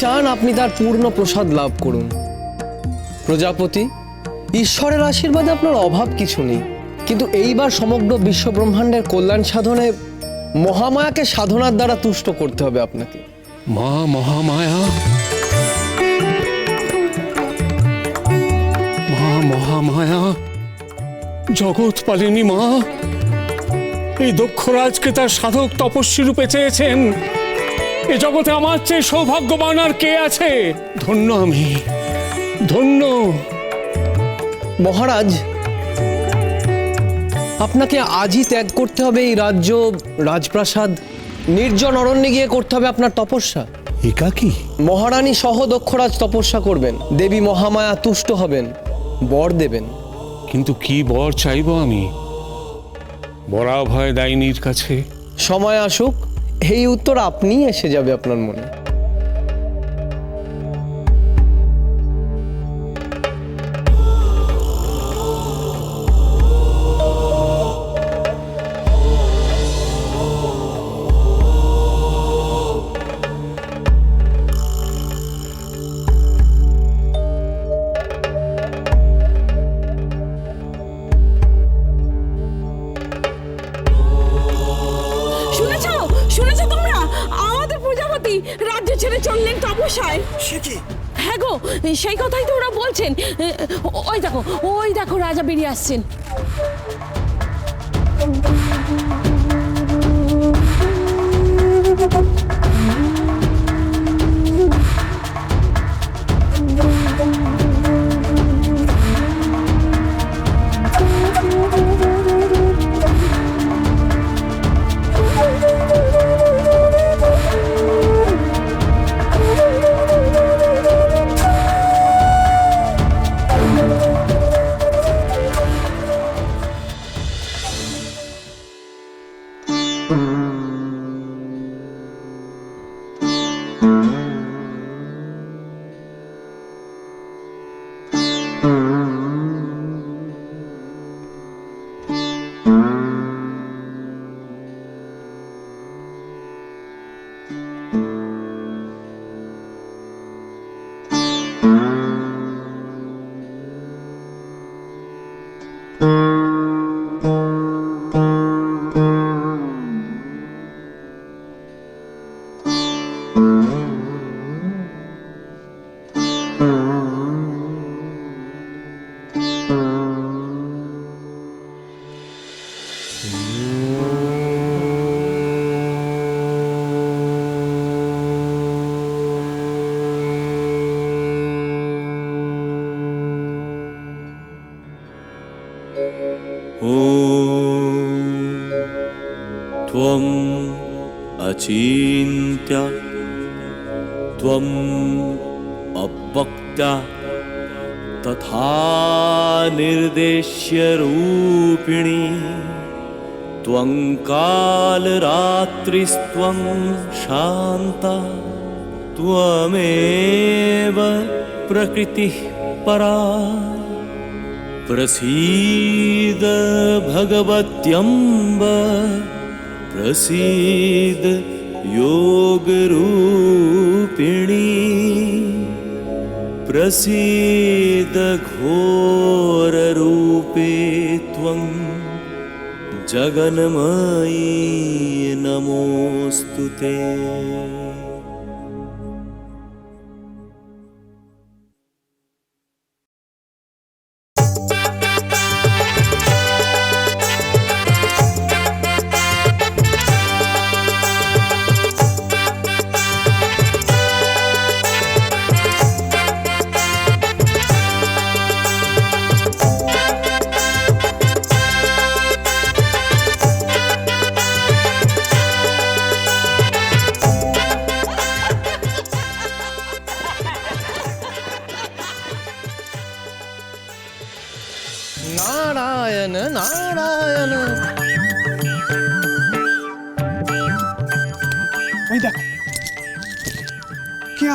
চান আপনি তার পূর্ণ প্রসাদ লাভ করুন। প্রজাপতি, ঈশ্বরের আশীর্বাদে আপনার অভাব কিছু নেই। কিন্তু এইবার সমগ্র বিশ্ব ব্রহ্মাণ্ডের কল্যাণ সাধনে মহামায়াকে সাধনার দ্বারা তুষ্ট করতে হবে আপনাকে। মা মহামায়া। মা মহামায়া। জগৎ পালিনী মা, এই দক্ষরাজকে তার সাধক তপস্বী রূপে চেয়েছেন। এ জগতে আমার চেয়ে সৌভাগ্যবান আর কে আছে? ধন্য আমি। ধন্য। মহারাজ আপনাকে আজই ত্যাগ করতে হবে এই রাজ্য রাজপ্রাসাদ নির্জন অরণ্যে গিয়ে করতে হবে আপনার তপস্যা। একাকি মহারানী সহ দক্ষরাজ তপস্যা করবেন। দেবী মহামায়া তুষ্ট হবেন বর দেবেন। কিন্তু কি বর চাইব আমি? বরাভয় দাইনীর কাছে। সময় আসুক এই উত্তর আপনিই এসে যাবে আপনার মনে। ছেড়ে চললেন তপস্যায়। সে কি? হ্যাঁ গো সেই কথাই তো ওরা বলছেন। ওই দেখো ওই দেখো রাজা বেরিয়ে আসছেন। Mm-hmm. अचिन्त्य त्वम् अवक्त्या तथा निर्देश्य रूपिणी त्वं कालरात्रिस्त्वं शान्ता त्वमेव प्रकृतिः परा प्रसीद भगवत्यम्ब प्रसीद योगरूपिणी। प्रसीद घोररूपे त्वं जगन्मयी नमोऽस्तु ते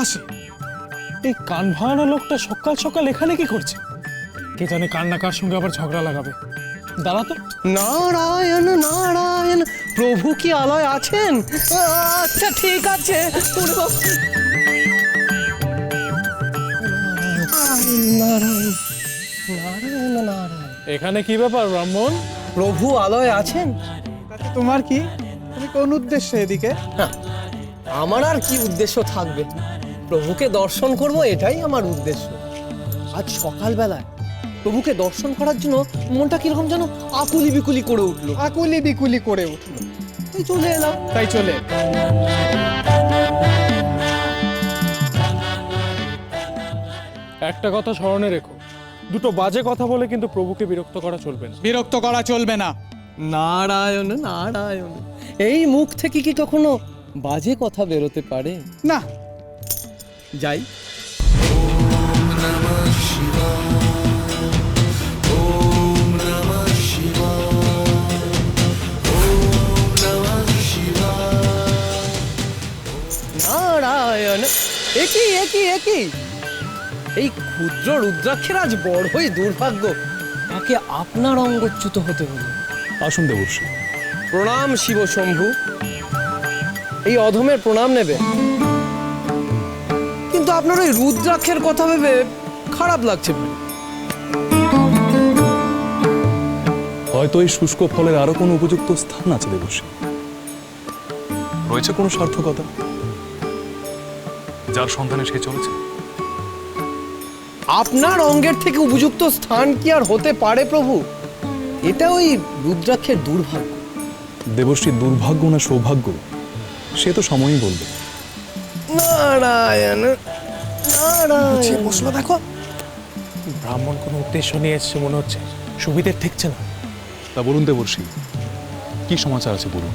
আসে? এই কান ভাঙানো লোকটা সকাল সকাল এখানে কি করছে? কে জানে কার না কার সঙ্গে আবার ঝগড়া লাগাবে। দাঁড়া তো। নারায়ণ নারায়ণ প্রভু কি আলয় আছেন? আচ্ছা ঠিক আছে নারায়ণ নারায়ণ নারায়ণ এখানে কি ব্যাপার ব্রাহ্মণ? প্রভু আলয় আছেন? তোমার কি? তুমি কোন উদ্দেশ্যে এদিকে? আমার আর কি উদ্দেশ্য থাকবে? প্রভুকে দর্শন করব এটাই আমার উদ্দেশ্য। আজ সকালবেলায় প্রভুকে দর্শন করার জন্য মনটা কীরকম যেন আকুলি বিকুলি করে উঠল। আকুলি বিকুলি করে উঠল। এই চলে এলাম। তাই চলে একটা কথা স্মরণে রেখো দুটো বাজে কথা বলে কিন্তু প্রভুকে বিরক্ত করা চলবে না। বিরক্ত করা চলবে না। নারায়ণ নারায়ণ এই মুখ থেকে কি কখনো বাজে কথা বেরোতে পারে? না যাই। নারায়ণ একই একই একই। এই ক্ষুদ্র রুদ্রাক্ষের আজ বড়ই দুর্ভাগ্য। তাকে আপনার অঙ্গচ্যুত হতে হলো আসুন দেবর্ষী। প্রণাম শিব শম্ভু এই অধমের প্রণাম নেবে। আপনার ওই রুদ্রাক্ষের কথা ভেবে খারাপ লাগছে। হয়তো এই শুষ্ক ফলের আরও কোনো উপযুক্ত স্থান আছে দেবশ্রী। রয়েছে কোনো সার্থকতা? যার সন্ধানে সে চলেছে। আপনার অঙ্গের থেকে উপযুক্ত স্থান কি আর হতে পারে প্রভু? এটা ওই রুদ্রাক্ষের দুর্ভাগ্য। দেবশ্রীর দুর্ভাগ্য না সৌভাগ্য? সে তো সময়ই বলবে। নারায়ণ নারায়ণ। বসল দেখো। ব্রাহ্মণ কোনো উদ্দেশ্য নিয়ে এসছে মনে হচ্ছে। সুবিধে ঠেকছে না তা বলুন দেবর্ষী কি সমাচার আছে বলুন।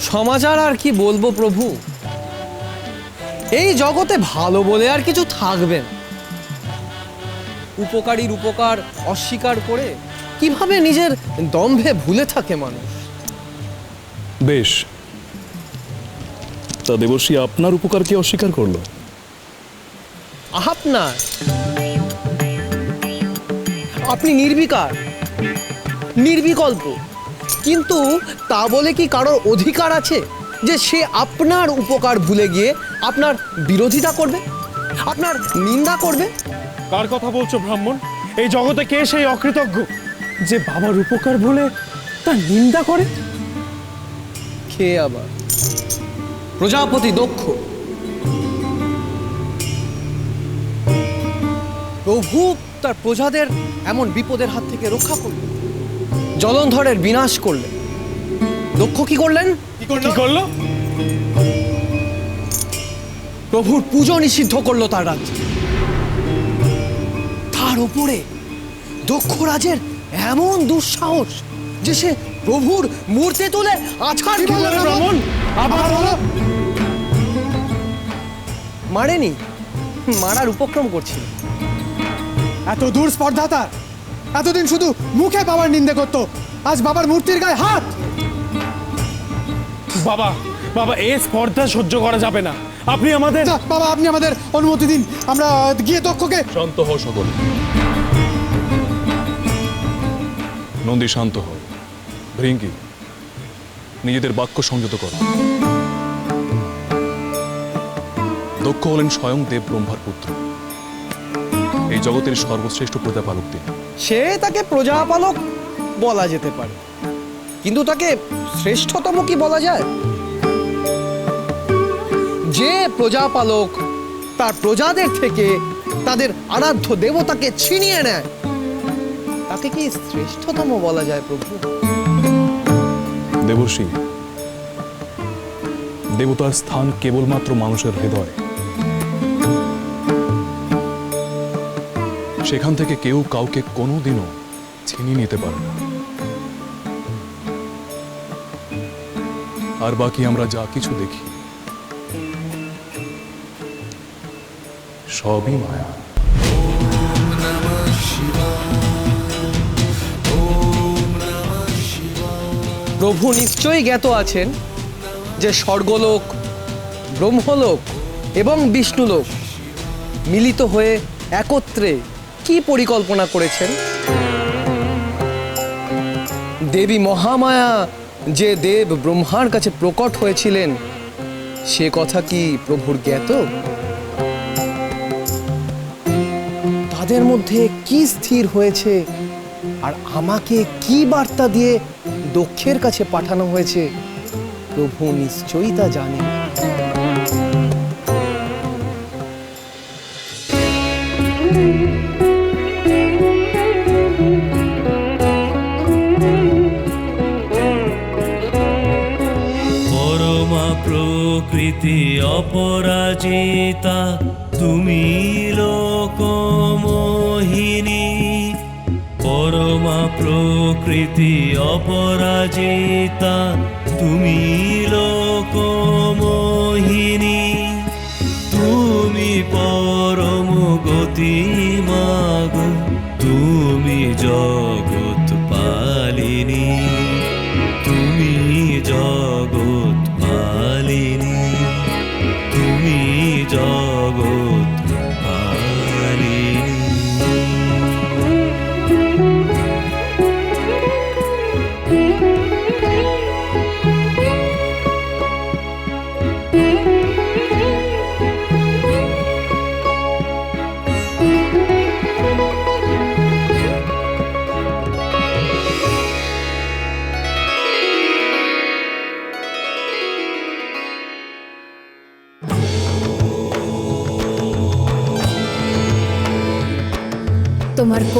সমাচার আর কি বলব প্রভু? এই জগতে ভালো বলে আর কিছু থাকবে না। উপকারীর উপকার অস্বীকার করে কীভাবে নিজের দম্ভে ভুলে থাকে মানুষ? বেশ। তা দেবশ্রী আপনার উপকার কি অস্বীকার করল? আপনার? আপনি নির্বিকার। নির্বিকল্প। কিন্তু তা বলে কি কারোর অধিকার আছে যে সে আপনার উপকার ভুলে গিয়ে আপনার বিরোধিতা করবে? আপনার নিন্দা করবে? কার কথা বলছো ব্রাহ্মণ? এই জগতে কে সেই অকৃতজ্ঞ যে বাবার উপকার ভুলে তার নিন্দা করে? খেয়ে আবার? প্রজাপতি দক্ষ। প্রভু তার প্রজাদের এমন বিপদের হাত থেকে রক্ষা করলেন জলন্ধরের বিনাশ করলেন দক্ষ কি করলেন? কি করল? প্রভুর পুজো নিষিদ্ধ করল তার রাজ্যে। তার উপরে দক্ষ রাজের এমন দুঃসাহস যে সে প্রভুর মূর্তি তুলে আছাড় আবার মারেনি? মারার উপক্রম করছিল। এত দূর স্পর্ধা তার। এতদিন শুধু মুখে বাবার নিন্দে করতো আজ বাবার মূর্তির গায়ে হাত। বাবা বাবা এ স্পর্ধা সহ্য করা যাবে না। আপনি আমাদের বাবা আপনি আমাদের অনুমতি দিন। আমরা গিয়ে দক্ষকে শান্ত হও সকলে। নন্দী শান্ত হও। ভৃঙ্গি নিজেদের বাক্য সংযত করো। দক্ষ হলেন স্বয়ং দেব ব্রহ্মার পুত্র। এই জগতের সর্বশ্রেষ্ঠ প্রজাপালক তিনি। সে তাকে প্রজাপালক বলা যেতে পারে। কিন্তু তাকে শ্রেষ্ঠতম কি বলা যায়? যে প্রজাপালক তার প্রজাদের থেকে তাদের আরাধ্য দেবতাকে ছিনিয়ে নেয় তাকে কি শ্রেষ্ঠতম বলা যায় প্রভু? দেবর্ষী দেবতার স্থান কেবলমাত্র মানুষের হৃদয়। সেখান থেকে কেউ কাউকে কোনোদিনও ছিনিয়ে নিতে পারে না। আর বাকি আমরা যা কিছু দেখি, সবই মায়া। প্রভু নিশ্চয়ই জ্ঞাত আছেন যে স্বর্গলোক, ব্রহ্মলোক এবং বিষ্ণুলোক মিলিত হয়ে একত্রে কি পরিকল্পনা করেছেন? দেবী মহামায়া যে দেব ব্রহ্মার কাছে প্রকট হয়েছিলেন, সে কথা কি প্রভুর জ্ঞাত? তাদের মধ্যে কি স্থির হয়েছে? আর আমাকে কি বার্তা দিয়ে দক্ষের কাছে পাঠানো হয়েছে? প্রভু নিশ্চয়ই তা জানেন। পরমা প্রকৃতি অপরাজিতা, তুমি লোকমোহিনী। পরমা প্রকৃতি অপরাজিতা, তুমি লোকমোহিনী। তুমি পরম গতি মাগো তুমি জগৎ পালিনী। তুমি জগৎ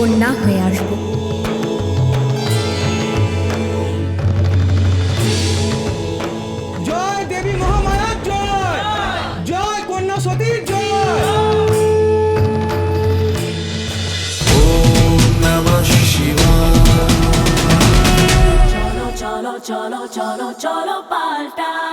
কন্যা হয়ে আসব। জয় দেবী মহামায়ার জয়। জয় কন্যা সতীর জয়। চলো চলো চলো চলো চলো পাল্টাই